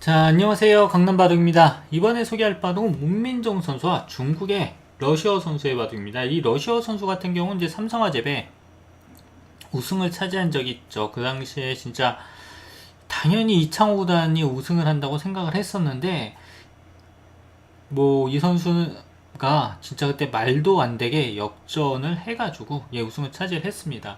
자, 안녕하세요. 강남바둑입니다. 이번에 소개할 바둑은 문민정 선수와 중국의 러시아 선수의 바둑입니다. 이 러시아 선수 같은 경우는 이제 삼성화재배 우승을 차지한 적이 있죠. 그 당시에 진짜 당연히 이창호 구단이 우승을 한다고 생각을 했었는데 뭐 이 선수가 진짜 그때 말도 안 되게 역전을 해가지고 예 우승을 차지를 했습니다.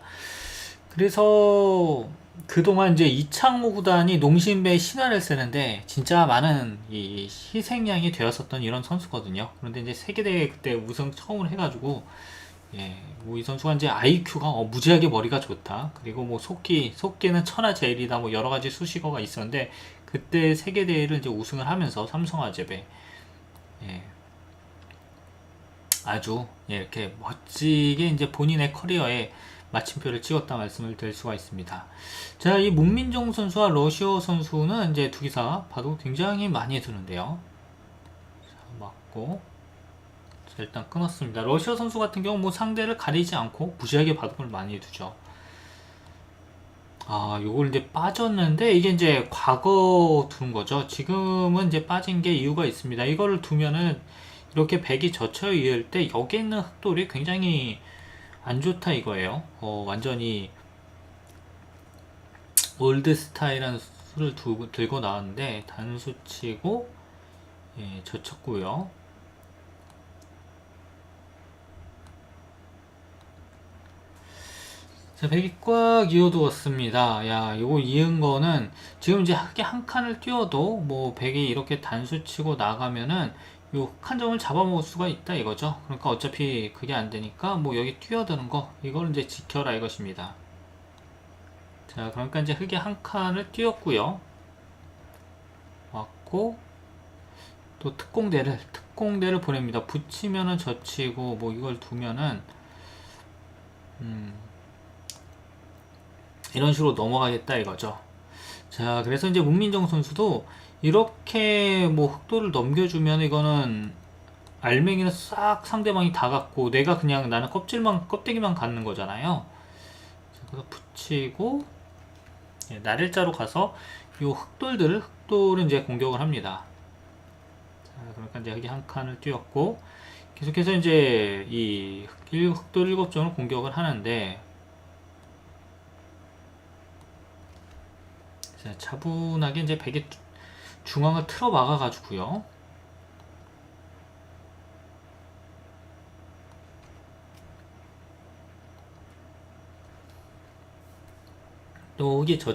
그래서 그동안 이제 이창호 구단이 농심배 신화를 쓰는데 진짜 많은 이 희생양이 되었었던 이런 선수거든요. 그런데 이제 세계대회 그때 우승 처음으로 해가지고 예, 뭐 이 선수가 이제 IQ가 어, 무지하게 머리가 좋다. 그리고 뭐 속기, 속기는 천하제일이다. 뭐 여러 가지 수식어가 있었는데 그때 세계대회를 이제 우승을 하면서 삼성화재배 예, 아주 예, 이렇게 멋지게 이제 본인의 커리어에 마침표를 찍었다 말씀을 드릴 수가 있습니다. 자, 이 문민정 선수와 러시아 선수는 이제 두 기사 봐도 굉장히 많이 드는데요. 자, 맞고. 자, 일단 끊었습니다. 러시아 선수 같은 경우 뭐 상대를 가리지 않고 무시하게 바둑을 많이 두죠. 아, 요걸 이제 빠졌는데 이게 이제 과거 두는 거죠. 지금은 이제 빠진 게 이유가 있습니다. 이거를 두면은 이렇게 백이 젖혀 있을 때 여기 있는 흑돌이 굉장히 안 좋다 이거예요. 어, 완전히 올드 스타일한 수를 두, 들고 나왔는데 단수 치고 예, 젖혔고요. 자, 백이 꽉 이어두었습니다. 야, 요거 이은 거는 지금 이제 흑이 한 칸을 띄워도 뭐 백이 이렇게 단수 치고 나가면은 요한 점을 잡아먹을 수가 있다 이거죠. 그러니까 어차피 그게 안 되니까 뭐 여기 뛰어드는 거 이걸 이제 지켜라 이것입니다. 자, 그러니까 이제 흑이 한 칸을 띄웠고요. 왔고 또 특공대를 특공대를 보냅니다. 붙이면은 젖히고 뭐 이걸 두면은 음 이런 식으로 넘어가겠다 이거죠. 자, 그래서 이제 문민정 선수도 이렇게 뭐 흑도를 넘겨주면 이거는 알맹이는 싹 상대방이 다 갖고 내가 그냥 나는 껍질만 껍데기만 갖는 거잖아요. 자, 그래서 붙이고 예, 날일자로 가서 이 흑돌들을 흑돌은 이제 공격을 합니다. 자, 그러니까 이제 여기 한 칸을 띄웠고 계속해서 이제 이 흑- 흑돌 일곱 점을 공격을 하는데 자, 차분하게 이제 베개 중앙을 틀어 막아 가지고요. 또 이게 저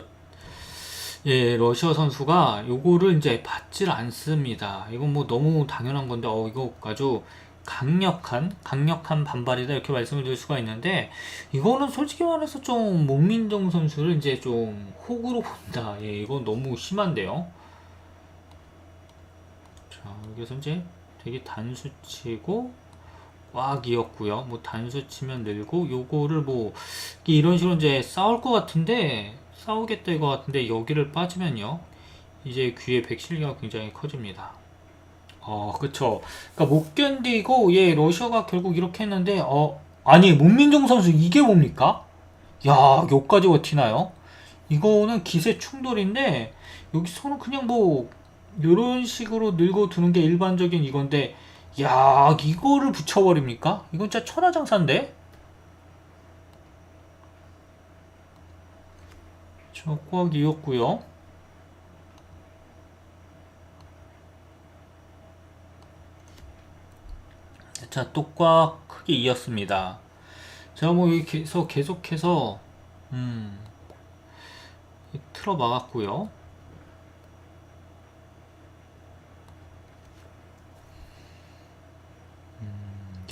예, 러시아 선수가 요거를 이제 받질 않습니다. 이건 뭐 너무 당연한 건데, 어, 이거 아주 강력한, 강력한 반발이다, 이렇게 말씀을 드릴 수가 있는데, 이거는 솔직히 말해서 좀 문민정 선수를 이제 좀 호구로 본다. 예, 이건 너무 심한데요. 자, 여기서 이제 되게 단수 치고, 꽉 이었고요. 뭐 단수 치면 늘고, 요거를 뭐, 이런 식으로 이제 싸울 것 같은데, 싸우겠다 이거 같은데, 여기를 빠지면요. 이제 귀의 백실기가 굉장히 커집니다. 어, 그쵸. 그러니까 못 견디고, 예, 러시아가 결국 이렇게 했는데, 어, 아니, 문민정 선수 이게 뭡니까? 야, 여기까지 버티나요? 이거는 기세 충돌인데, 여기서는 그냥 뭐, 요런 식으로 늘고 두는 게 일반적인 이건데, 야, 이거를 붙여버립니까? 이건 진짜 천하장사인데? 저 꽉 이었고요. 자, 또 꽉 크게 이었습니다. 제가 뭐 계속 계속해서 음, 틀어 막았고요.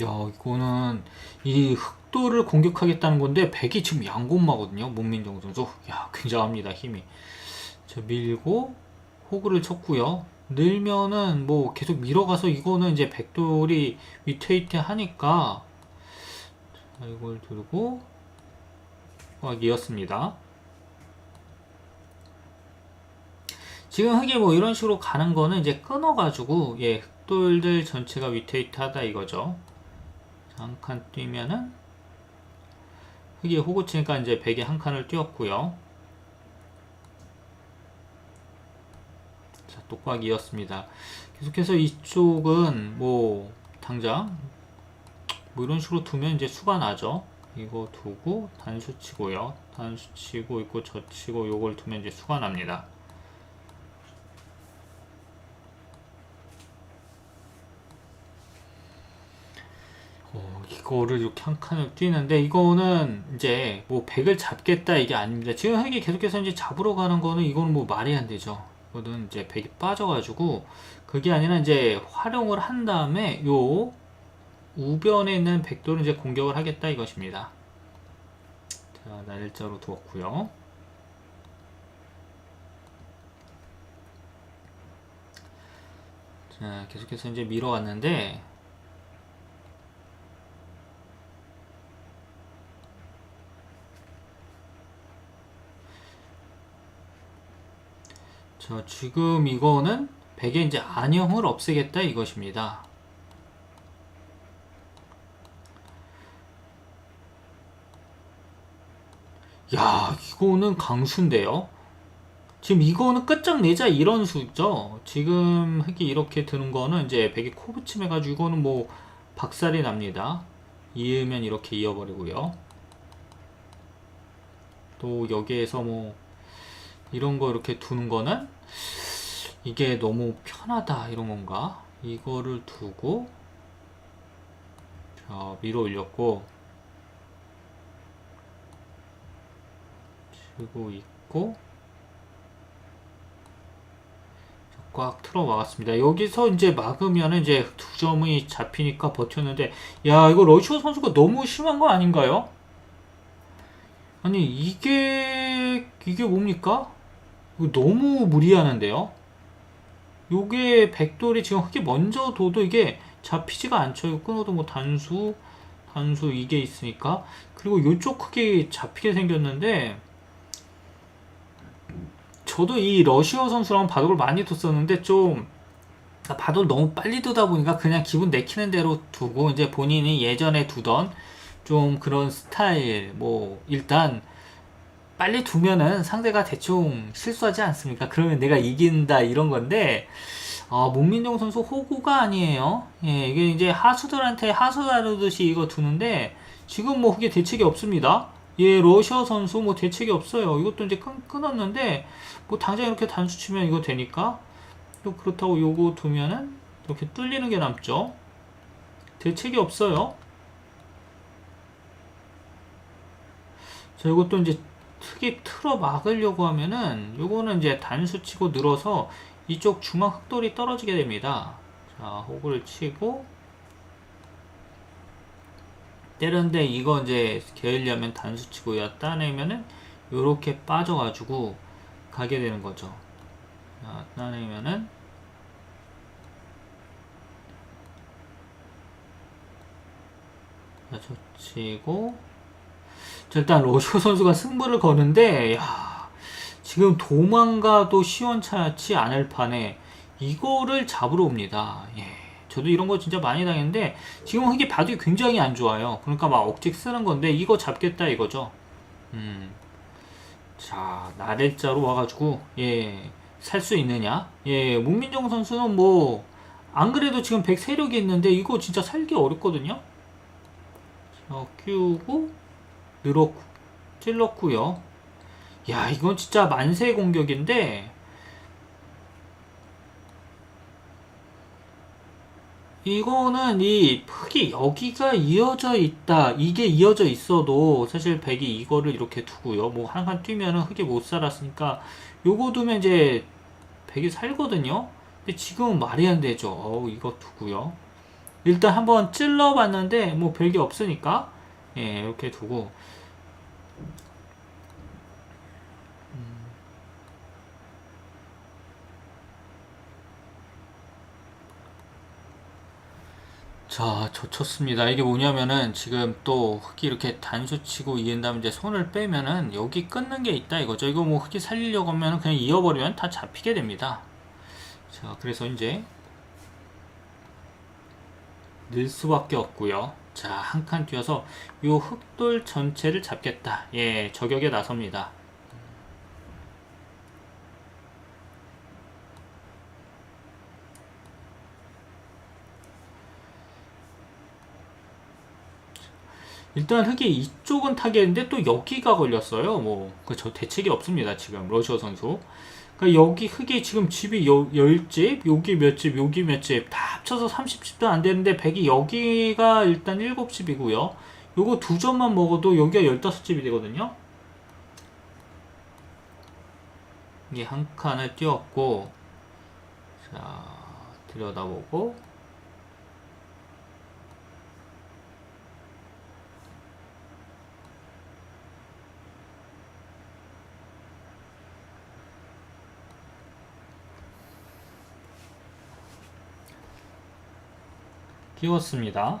야, 이거는 이 흑도를 공격하겠다는 건데 백이 지금 양곤마거든요. 문민정 선수. 야, 굉장합니다. 힘이. 자, 밀고 호구를 쳤고요. 늘면은 뭐 계속 밀어가서 이거는 이제 백돌이 위태위태 하니까 자, 이걸 들고 꽉 이었습니다. 지금 흑이 뭐 이런 식으로 가는 거는 이제 끊어가지고 예 흑돌들 전체가 위태위태하다 이거죠. 한 칸 뛰면은 흑이 호구 치니까 이제 백에 한 칸을 띄웠고요. 자, 또꽉 이었습니다. 계속해서 이쪽은 뭐 당장 뭐 이런 식으로 두면 이제 수가 나죠. 이거 두고 단수 치고요. 단수 치고 있고 저 치고 요걸 두면 이제 수가 납니다. 어, 이거를 이렇게 한 칸을 뛰는데 이거는 이제 뭐 100을 잡겠다 이게 아닙니다. 지금 흑이 계속해서 이제 잡으러 가는 거는 이거는 뭐 말이 안 되죠. 이거는 이제 100이 빠져가지고 그게 아니라 이제 활용을 한 다음에 요 우변에 있는 백도를 이제 공격을 하겠다 이것입니다. 자, 날짜로 두었고요. 자, 계속해서 이제 밀어왔는데 자, 지금 이거는 백의 이제 안형을 없애겠다 이것입니다. 야, 이거는 강수인데요. 지금 이거는 끝장내자 이런 수죠. 지금 흑이 이렇게 드는 거는 이제 백이 코 붙임해가지고 이거는 뭐 박살이 납니다. 이으면 이렇게 이어버리고요. 또 여기에서 뭐 이런 거 이렇게 두는 거는 이게 너무 편하다 이런 건가? 이거를 두고 자 밀어 올렸고 치고 있고 꽉 틀어 막았습니다. 여기서 이제 막으면 이제 두 점이 잡히니까 버텼는데 야 이거 러시아 선수가 너무 심한 거 아닌가요? 아니 이게 이게 뭡니까? 너무 무리하는데요. 요게 백돌이 지금 흑이 먼저 둬도 이게 잡히지가 않죠. 끊어도 뭐 단수 단수 이게 있으니까 그리고 요쪽 흑이 잡히게 생겼는데 저도 이 러시아 선수랑 바둑을 많이 뒀었는데 좀 바둑을 너무 빨리 두다 보니까 그냥 기분 내키는 대로 두고 이제 본인이 예전에 두던 좀 그런 스타일 뭐 일단 빨리 두면은 상대가 대충 실수하지 않습니까? 그러면 내가 이긴다 이런 건데 아, 문민정 선수 호구가 아니에요. 예, 이게 이제 하수들한테 하수 다루듯이 이거 두는데 지금 뭐 그게 대책이 없습니다. 예, 러시아 선수 뭐 대책이 없어요. 이것도 이제 끊, 끊었는데 뭐 당장 이렇게 단수 치면 이거 되니까 또 그렇다고 요거 두면은 이렇게 뚫리는 게 남죠. 대책이 없어요. 자, 이것도 이제 특이 틀어 막으려고 하면은 요거는 이제 단수 치고 늘어서 이쪽 중앙 흑돌이 떨어지게 됩니다. 자, 호구를 치고 때렸는데 이거 이제 게으려면 단수 치고 야 따내면은 요렇게 빠져가지고 가게 되는 거죠. 자, 따내면은 자, 젖히고 자, 일단 러시아 선수가 승부를 거는데 야, 지금 도망가도 시원찮지 않을 판에 이거를 잡으러 옵니다. 예. 저도 이런 거 진짜 많이 당했는데 지금 이게 바둑이 굉장히 안 좋아요. 그러니까 막 억직 쓰는 건데 이거 잡겠다 이거죠. 음. 자, 나래자로 와가지고 예. 살 수 있느냐? 예, 문민정 선수는 뭐 안 그래도 지금 100 세력이 있는데 이거 진짜 살기 어렵거든요. 자, 키우고 늘었고 찔렀고요. 야, 이건 진짜 만세 공격인데 이거는 이 흙이 여기가 이어져 있다. 이게 이어져 있어도 사실 백이 이거를 이렇게 두고요. 뭐 한 칸 뛰면은 흙이 못 살았으니까 요거 두면 이제 백이 살거든요. 근데 지금은 말이 안 되죠. 어우, 이거 두고요. 일단 한번 찔러 봤는데 뭐 별게 없으니까 예, 이렇게 두고 자, 젖혔습니다. 이게 뭐냐면은 지금 또 흑이 이렇게 단수 치고 이은 다음에 이제 손을 빼면은 여기 끊는 게 있다 이거죠. 이거 뭐 흑이 살리려고 하면 그냥 이어버리면 다 잡히게 됩니다. 자, 그래서 이제 늘 수밖에 없고요. 자, 한 칸 뛰어서 요 흑돌 전체를 잡겠다. 예, 저격에 나섭니다. 일단 흑이 이쪽은 타겟인데 또 여기가 걸렸어요. 뭐 그저 대책이 없습니다. 지금 러시아 선수. 그러니까 여기 흑이 지금 집이 여, 10집, 여기 몇 집, 여기 몇 집, 다 합쳐서 30집도 안 되는데 백이 여기가 일단 7집이고요. 요거 두 점만 먹어도 여기가 15집이 되거든요. 이게 한 칸을 띄웠고, 자, 들여다보고, 끼웠습니다.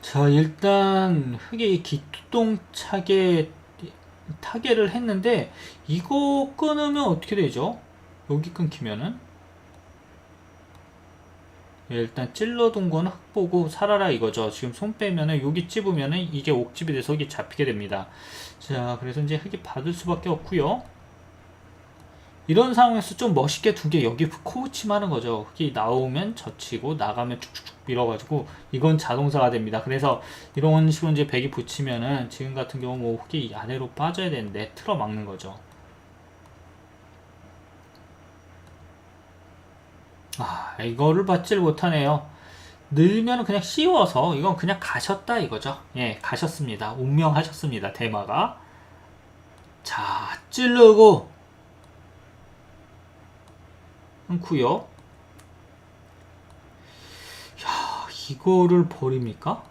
자, 일단 흑이 기똥차게 타개를 했는데 이거 끊으면 어떻게 되죠? 여기 끊기면은 예, 일단 찔러둔 거는 흑 보고 살아라 이거죠. 지금 손 빼면은 여기 찝으면은 이게 옥집이 돼서 여기 잡히게 됩니다. 자, 그래서 이제 흑이 받을 수밖에 없고요. 이런 상황에서 좀 멋있게 두 개 여기 코우침 하는 거죠. 흑이 나오면 젖히고 나가면 쭉쭉쭉 밀어가지고 이건 자동사가 됩니다. 그래서 이런 식으로 이제 백이 붙이면은 지금 같은 경우 뭐 흑이 아래로 빠져야 되는데 틀어 막는 거죠. 아, 이거를 받질 못하네요. 늘면 그냥 씌워서 이건 그냥 가셨다 이거죠. 예, 가셨습니다. 운명하셨습니다. 대마가. 자, 찌르고 끊고요. 야, 이거를 버립니까?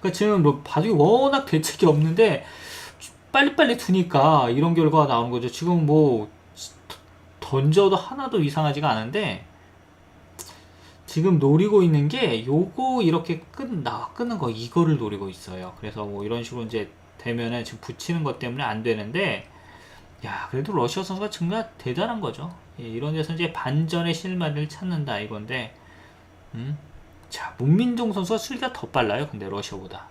그러니까 지금 뭐 바둑이 워낙 대책이 없는데 빨리빨리 두니까 이런 결과가 나오는 거죠. 지금 뭐 던져도 하나도 이상하지가 않은데 지금 노리고 있는 게 요거 이렇게 끈나 끄는 거 이거를 노리고 있어요. 그래서 뭐 이런 식으로 이제 되면은 지금 붙이는 것 때문에 안 되는데 야 그래도 러시아 선수가 정말 대단한 거죠. 예, 이런 데서 이제 반전의 실마리를 찾는다 이건데 음? 자 문민종 선수가 수리가 더 빨라요. 근데 러시아보다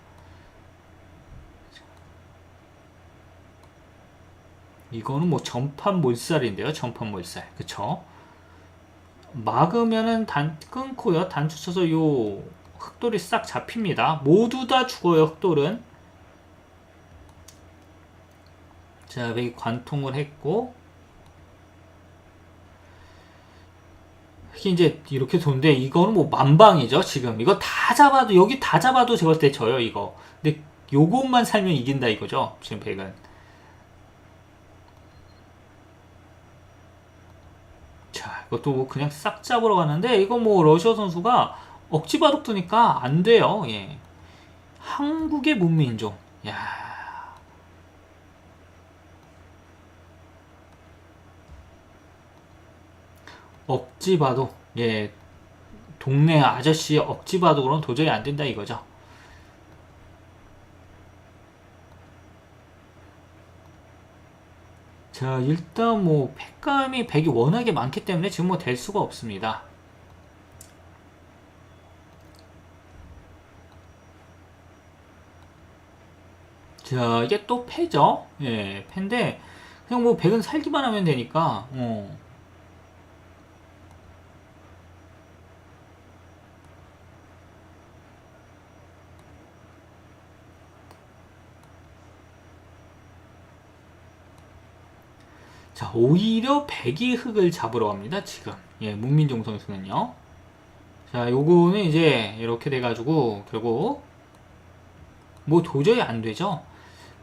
이거는 뭐 전판 몰살인데요. 전판 몰살. 그쵸? 막으면은 단 끊고요. 단추 쳐서 요 흑돌이 싹 잡힙니다. 모두 다 죽어요. 흑돌은. 자, 여기 관통을 했고 이게 이제 이렇게 도는데 이거는 뭐 만방이죠. 지금 이거 다 잡아도 여기 다 잡아도 제가 볼때 져요. 이거. 근데 요것만 살면 이긴다 이거죠. 지금 백은. 자, 이것도 뭐 그냥 싹 잡으러 가는데 이거 뭐 러시아 선수가 억지 바둑 두니까 안 돼요. 예. 한국의 문민족. 야. 억지 바둑. 예. 동네 아저씨 억지 바둑으로는 도저히 안 된다 이거죠. 자, 일단 뭐 팩감이 100이 워낙에 많기 때문에 지금 뭐 될 수가 없습니다. 자, 이게 또 패죠? 예, 패인데 그냥 뭐 100은 살기만 하면 되니까 어. 자, 오히려 백이 흙을 잡으러 갑니다, 지금. 예, 문민종 선수는요. 자, 요거는 이제 이렇게 돼가지고, 결국, 뭐 도저히 안 되죠.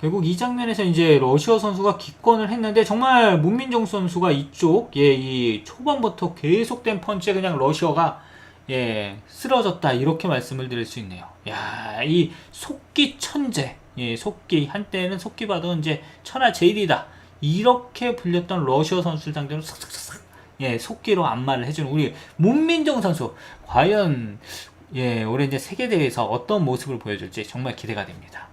결국 이 장면에서 이제 러시아 선수가 기권을 했는데, 정말 문민종 선수가 이쪽, 예, 이 초반부터 계속된 펀치에 그냥 러시아가, 예, 쓰러졌다. 이렇게 말씀을 드릴 수 있네요. 야, 이 속기 천재. 예, 속기. 한때는 속기 봐도 이제 천하 제일이다. 이렇게 불렸던 러시아 선수를 상대로 싹싹싹 예, 속기로 안마를 해주는 우리 문민정 선수 과연 예, 올해 이제 세계 대회에서 어떤 모습을 보여줄지 정말 기대가 됩니다.